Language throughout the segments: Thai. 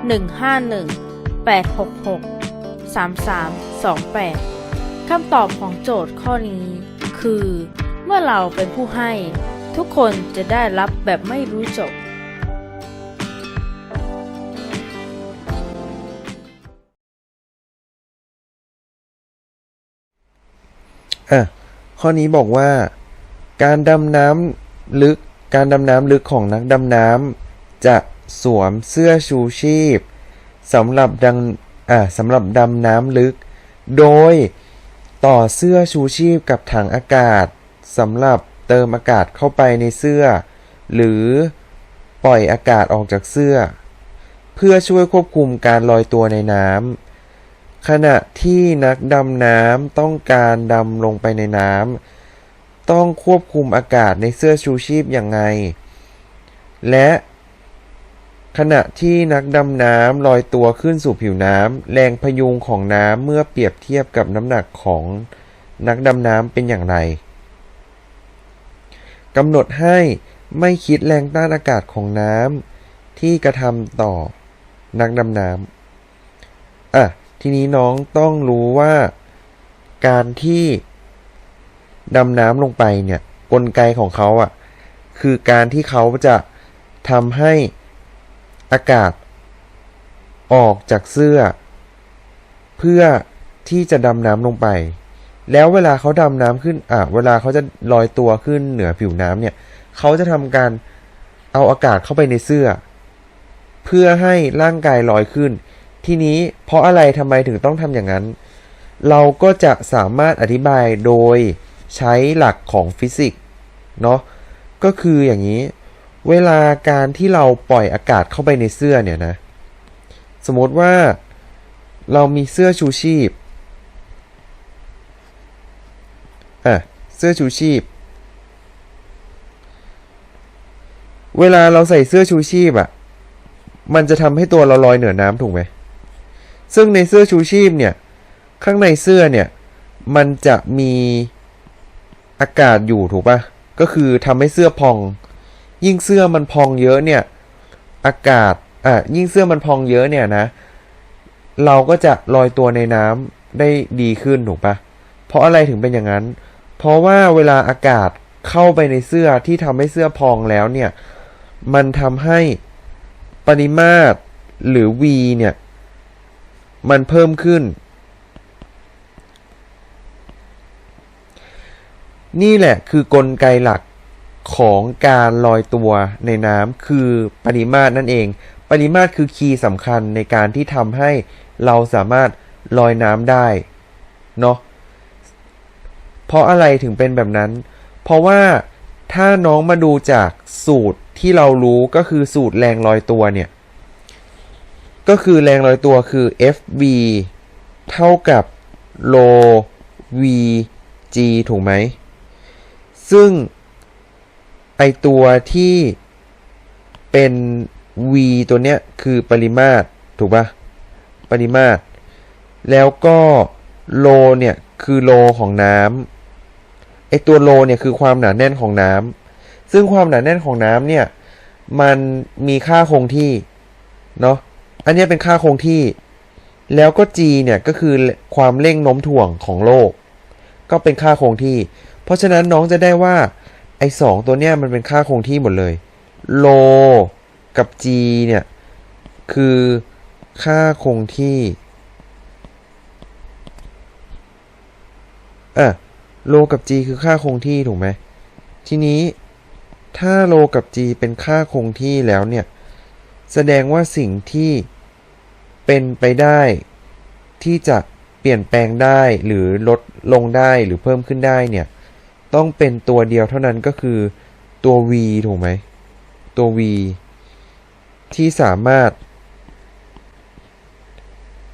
151 866 3328 คำตอบของโจทย์ข้อนี้ คือ เมื่อเราเป็นผู้ให้ ทุกคนจะได้รับแบบไม่รู้จบอะข้อนี้บอกว่า การดำน้ำลึกการดำน้ำลึกของนักดำน้ำจะ สวมเสื้อชูชีพสำหรับดังอะสำหรับดำน้ำลึก โดยต่อเสื้อชูชีพกับถังอากาศสำหรับเติมอากาศเข้าไปในเสื้อ หรือปล่อยอากาศออกจากเสื้อ เพื่อช่วยควบคุมการลอยตัวในน้ำขณะที่นักดำน้ำต้องการดำลงไปในน้ำต้องควบคุมอากาศในเสื้อชูชีพอย่างไง และ ขณะที่นักดำน้ำลอยตัวขึ้นสู่ผิวน้ำแรงพยุงของน้ำเมื่อเปรียบเทียบกับน้ำหนักของนักดำน้ำเป็นอย่างไรกำหนดให้ไม่คิดแรงต้านอากาศของน้ำที่กระทำต่อนักดำน้ำอะ ทีนี้น้องต้องรู้ว่าการที่ดำน้ำลงไปเนี่ย กลไกของเขาอะ คือการที่เขาจะทำให้ อากาศ ออกจากเสื้อ เพื่อที่จะดำน้ำลงไป แล้วเวลาเขาดำน้ำขึ้นอะเวลาเขาจะลอยตัวขึ้นเหนือผิวน้ำเนี่ย เขาจะทำการเอาอากาศเข้าไปในเสื้อ เพื่อให้ร่างกายลอยขึ้น ทีนี้เพราะอะไรทำไมถึงต้องทำอย่างนั้น เราก็จะสามารถอธิบายโดยใช้หลักของฟิสิกส์เนาะก็คืออย่างนี้ เวลาการที่เราปล่อยอากาศเข้าไปในเสื้อเนี่ยนะ สมมติว่าเรามีเสื้อชูชีพอะเสื้อชูชีพ เวลาเราใส่เสื้อชูชีพอะ่ะ มันจะทำให้ตัวเราลอยเหนือน้ำถูกไหม ซึ่งในเสื้อชูชีพเนี่ย ข้างในเสื้อเนี่ย มันจะมีอากาศอยู่ถูกปะก็คือทำให้เสื้อพอง ยิ่งเสื้อมันพองเยอะเนี่ย อากาศอะยิ่งเสื้อมันพองเยอะเนี่ยนะ เราก็จะลอยตัวในน้ำได้ดีขึ้นถูกปะเพราะอะไรถึงเป็นอย่างนั้น เพราะว่าเวลาอากาศเข้าไปในเสื้อที่ทำให้เสื้อพองแล้วเนี่ย มันทำให้ปริมาตรหรือ v เนี่ย มันเพิ่มขึ้น นี่แหละคือกลไกหลัก ของการลอยตัวในน้ำคือปริมาตรนั่นเอง ปริมาตรคือคีย์สำคัญในการที่ทำให้เราสามารถลอยน้ำได้เนาะเพราะอะไรถึงเป็นแบบนั้น เพราะว่าถ้าน้องมาดูจากสูตรที่เรารู้ก็คือสูตรแรงลอยตัวเนี่ย ก็คือแรงลอยตัวคือ Fv เท่ากับ ρ v g ถูกไหม ซึ่ง ไอตัวที่เป็น v ตัวเนี้ยคือปริมาตรถูกปะปริมาตร แล้วก็โลเนี่ยคือโลของน้ำไอตัวโลเนี่ยคือความหนาแน่นของน้ำซึ่งความหนาแน่นของน้ำเนี่ยมันมีค่าคงที่เนาะอันนี้เป็นค่าคงที่ แล้วก็ g เนี่ยก็คือความเร่งโน้มถ่วงของโลก ก็เป็นค่าคงที่ เพราะฉะนั้นน้องจะได้ว่า ไอ้สองตัวเนี้ยมันเป็นค่าคงที่หมดเลยโลกับ g เนี่ย คือค่าคงที่อะโลกับ g คือค่าคงที่ถูกไหมทีนี้ถ้าโลกับ g เป็นค่าคงที่แล้วเนี่ย แสดงว่าสิ่งที่เป็นไปได้ที่จะเปลี่ยนแปลงได้หรือลดลงได้หรือเพิ่มขึ้นได้เนี่ย ต้องเป็นตัวเดียวเท่านั้นก็คือตัว v ถูกไหม ตัว v ที่สามารถ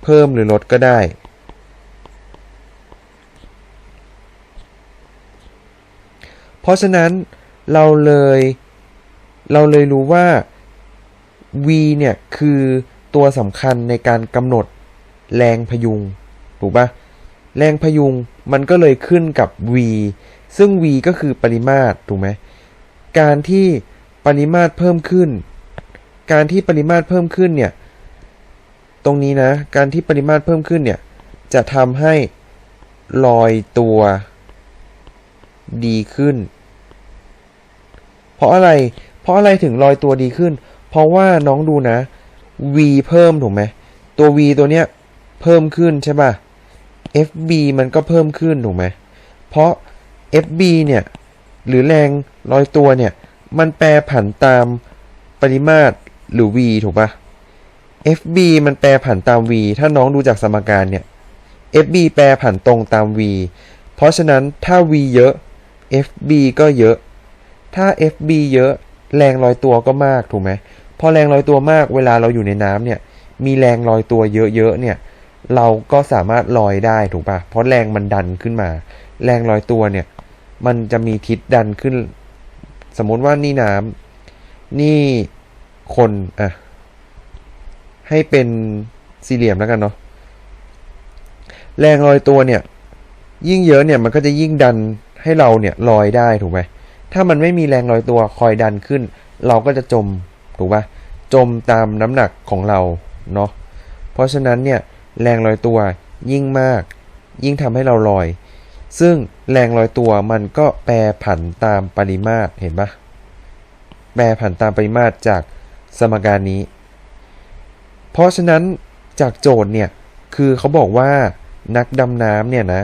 เพิ่มหรือลดก็ได้ เพราะฉะนั้นเราเลย เราเลยรู้ว่า v เนี่ย คือตัวสำคัญในการกำหนดแรงพยุง ถูกปะแรงพยุงมันก็เลยขึ้นกับ v ซึ่ง v ก็คือปริมาตรถูกไหมการที่ปริมาตรเพิ่มขึ้น การที่ปริมาตรเพิ่มขึ้นเนี่ย ตรงนี้นะ การที่ปริมาตรเพิ่มขึ้นเนี่ย จะทำให้ลอยตัวดีขึ้น เพราะอะไร เพราะอะไรถึงลอยตัวดีขึ้น เพราะว่าน้องดูนะ v เพิ่มถูกไหม ตัว v ตัวเนี้ยเพิ่มขึ้นใช่ป่ะ fb มันก็เพิ่มขึ้นถูกไหม เพราะ fb เนี่ย หรือแรงลอยตัวเนี่ย มันแปรผันตามปริมาตรหรือ v ถูกป่ะ fb มันแปรผันตาม v ถ้าน้องดูจากสมการเนี่ย fb แปรผันตรงตาม v เพราะฉะนั้นถ้า v เยอะ fb ก็เยอะ ถ้า fb เยอะ แรงลอยตัวก็มากถูกไหมพอแรงลอยตัวมากเวลาเราอยู่ในน้ำเนี่ย มีแรงลอยตัวเยอะๆเนี่ย เราก็สามารถลอยได้ถูกปะเพราะแรงมันดันขึ้นมา แรงลอยตัวเนี่ย มันจะมีทิศดันขึ้น สมมติว่านี่น้ำนี่คนอะ ให้เป็นสี่เหลี่ยมแล้วกันเนาะแรงลอยตัวเนี่ย ยิ่งเยอะเนี่ยมันก็จะยิ่งดันให้เราเนี่ยลอยได้ถูกไหมถ้ามันไม่มีแรงลอยตัวคอยดันขึ้น เราก็จะจมถูกปะจมตามน้ำหนักของเราเนาะเพราะฉะนั้นเนี่ย แรงลอยตัวยิ่งมาก ยิ่งทำให้เราลอย ซึ่งแรงลอยตัวมันก็แปรผันตามปริมาตรเห็นปะแปรผันตามปริมาตรจากสมการนี้ เพราะฉะนั้นจากโจทย์เนี่ย คือเขาบอกว่านักดำน้ำเนี่ยนะ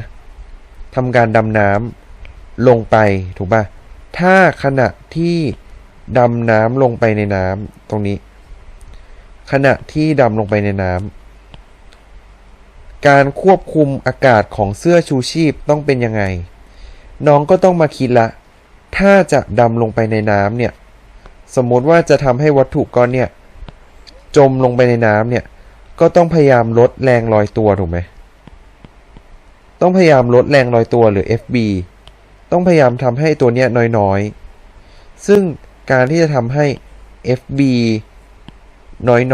ทำการดำน้ำลงไปถูกปะถ้าขณะที่ดำน้ำลงไปในน้ำตรงนี้ ขณะที่ดำลงไปในน้ำ การควบคุมอากาศของเสื้อชูชีพต้องเป็นยังไง น้องก็ต้องมาคิดละ ถ้าจะดำลงไปในน้ำเนี่ย สมมติว่าจะทำให้วัตถุก้อนเนี่ย จมลงไปในน้ำเนี่ย ก็ต้องพยายามลดแรงลอยตัวถูกไหม ต้องพยายามลดแรงลอยตัวหรือ FB ต้องพยายามทำให้ตัวเนี้ยน้อยๆ ซึ่งการที่จะทำให้ FB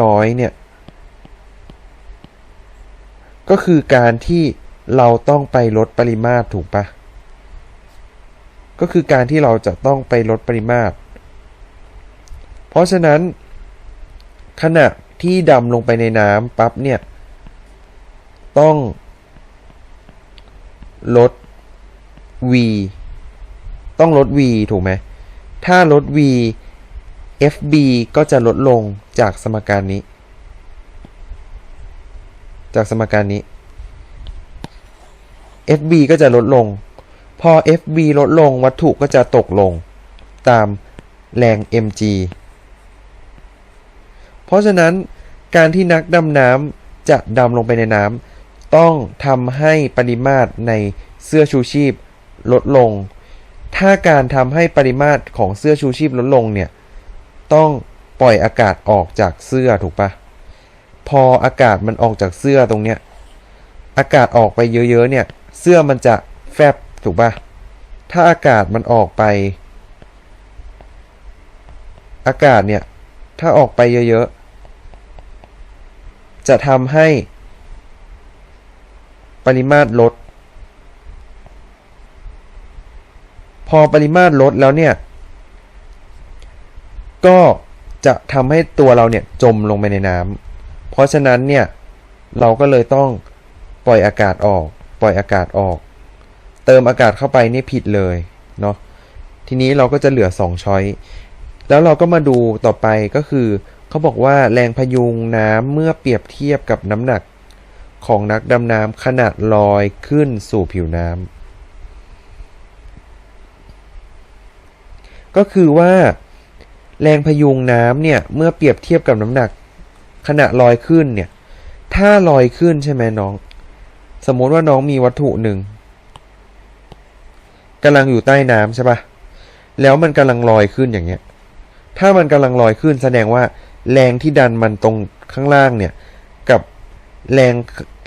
น้อยๆ เนี่ย ก็คือการที่เราต้องไปลดปริมาตรถูกปะก็คือการที่เราจะต้องไปลดปริมาตร เพราะฉะนั้น ขณะที่ดำลงไปในน้ำปั๊บเนี่ย ต้อง ลด v ต้องลด v ถูกไหม ถ้าลด v fb ก็จะลดลงจากสมการนี้ จากสมการนี้ fb ก็จะลดลง พอ fb ลดลงวัตถุก็จะตกลงตามแรง mg เพราะฉะนั้นการที่นักดำน้ำจะดำลงไปในน้ำต้องทำให้ปริมาตรในเสื้อชูชีพลดลง ถ้าการทำให้ปริมาตรของเสื้อชูชีพลดลงเนี่ย ต้องปล่อยอากาศออกจากเสื้อถูกปะ พออากาศมันออกจากเสื้อตรงเนี้ย อากาศออกไปเยอะๆเนี่ย เสื้อมันจะแฟบถูกปะถ้าอากาศมันออกไป อากาศเนี่ย ถ้าออกไปเยอะๆ จะทำให้ ปริมาตรลด พอปริมาตรลดแล้วเนี่ย ก็จะทำให้ตัวเราเนี่ยจมลงไปในน้ำ ราะฉะนั้นเนี่ยเราก็เลยต้องปล่อยอากาศออก ปล่อยอากาศออก เติมอากาศเข้าไปนี่ผิดเลยเนาะทีนี้เราก็จะเหลือ2ช้อยแล้วเราก็มาดูต่อไปก็คือเขาบอกว่าแรงพยุงน้ำเมื่อเปรียบเทียบกับน้ำหนักของนักดำน้ำขนาดลอยขึ้นสู่ผิวน้ำก็คือว่า แรงพยุงน้ำเนี่ย เมื่อเปรียบเทียบกับน้ำหนัก ขณะลอยขึ้นเนี่ย ถ้าลอยขึ้นใช่ไหมน้อง สมมติว่าน้องมีวัตถุหนึ่งกำลังอยู่ใต้น้ำใช่ปะแล้วมันกำลังลอยขึ้นอย่างเงี้ย ถ้ามันกำลังลอยขึ้นแสดงว่าแรงที่ดันมันตรงข้างล่างเนี่ย กับแรง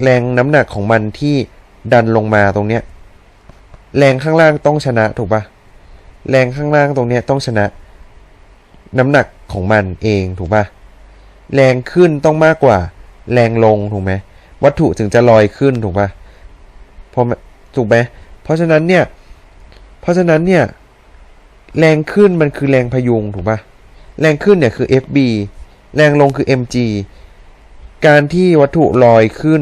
แรงน้ำหนักของมันที่ดันลงมาตรงเนี้ย แรงข้างล่างต้องชนะถูกปะแรงข้างล่างตรงเนี้ยต้องชนะ น้ำหนักของมันเองถูกปะ แรงขึ้นต้องมากกว่า แรงลงถูกไหมวัตถุถึงจะลอยขึ้นถูกปะพราะมันถูกไหมเพราะฉะนั้นเนี่ย เพราะฉะนั้นเนี่ย แรงขึ้นมันคือแรงพยุงถูกปะแรงขึ้นเนี่ยคือ FB แรงลงคือ mg การที่วัตถุลอยขึ้น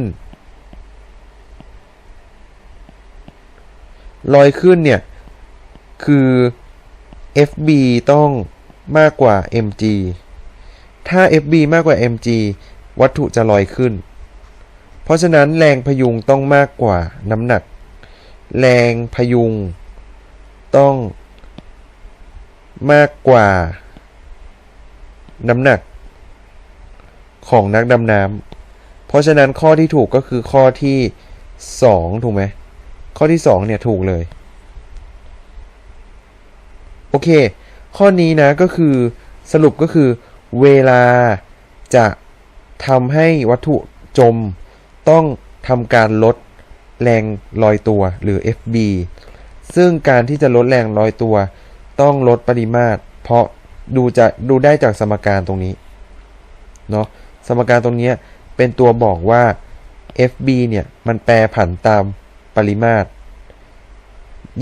ลอยขึ้นเนี่ย คือ FB ต้องมากกว่า mg ถ้า FB มากกว่า mg วัตถุจะลอยขึ้น เพราะฉะนั้นแรงพยุงต้องมากกว่าน้ำหนัก แรงพยุง ต้องมากกว่า น้ำหนัก ของนักดำน้ำ เพราะฉะนั้นข้อที่ถูกก็คือข้อที่สองถูกไหม ข้อที่สองเนี่ยถูกเลย โอเค ข้อนี้นะก็คือสรุปก็คือ เวลาจะทำให้วัตถุจม ต้องทำการลดแรงลอยตัวหรือ FB ซึ่งการที่จะลดแรงลอยตัว ต้องลดปริมาตร เพราะดูจะดูได้จากสมการตรงนี้เนาะสมการตรงนี้เป็นตัวบอกว่า FB เนี่ย มันแปรผันตามปริมาตร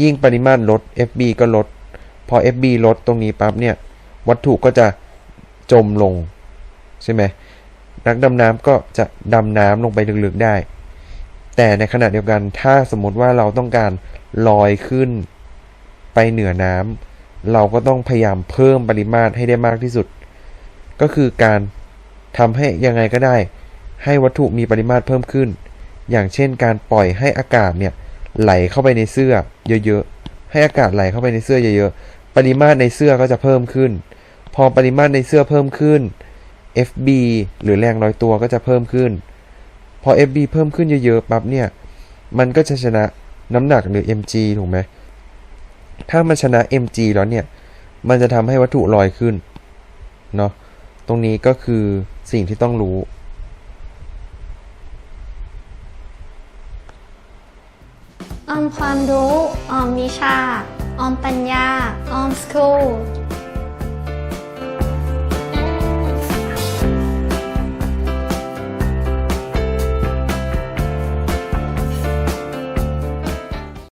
ยิ่งปริมาตรลด FB ก็ลด พอ FB ลดตรงนี้ปั๊บเนี่ย วัตถุก็จะ จมลงใช่ไหมนักดำน้ำก็จะดำน้ำลงไปลึกๆได้ แต่ในขณะเดียวกันถ้าสมมติว่าเราต้องการลอยขึ้นไปเหนือน้ำเราก็ต้องพยายามเพิ่มปริมาตรให้ได้มากที่สุด ก็คือการทำให้ยังไงก็ได้ ให้วัตถุมีปริมาตรเพิ่มขึ้น อย่างเช่น การปล่อยให้อากาศเนี่ยไหลเข้าไปในเสื้อเยอะๆให้อากาศไหลเข้าไปในเสื้อเยอะๆปริมาตรในเสื้อก็จะเพิ่มขึ้น พอปริมาตรในเสื้อเพิ่มขึ้น FB หรือแรงลอยตัวก็จะเพิ่มขึ้น พอ FB เพิ่มขึ้นเยอะๆปั๊บเนี่ย มันก็จะชนะน้ำหนักหรือ mg ถูกไหม ถ้ามันชนะ mg แล้วเนี่ย มันจะทำให้วัตถุลอยขึ้น เนาะ ตรงนี้ก็คือสิ่งที่ต้องรู้ ออมความรู้ ออมวิชา ออมปัญญา ออมสคูล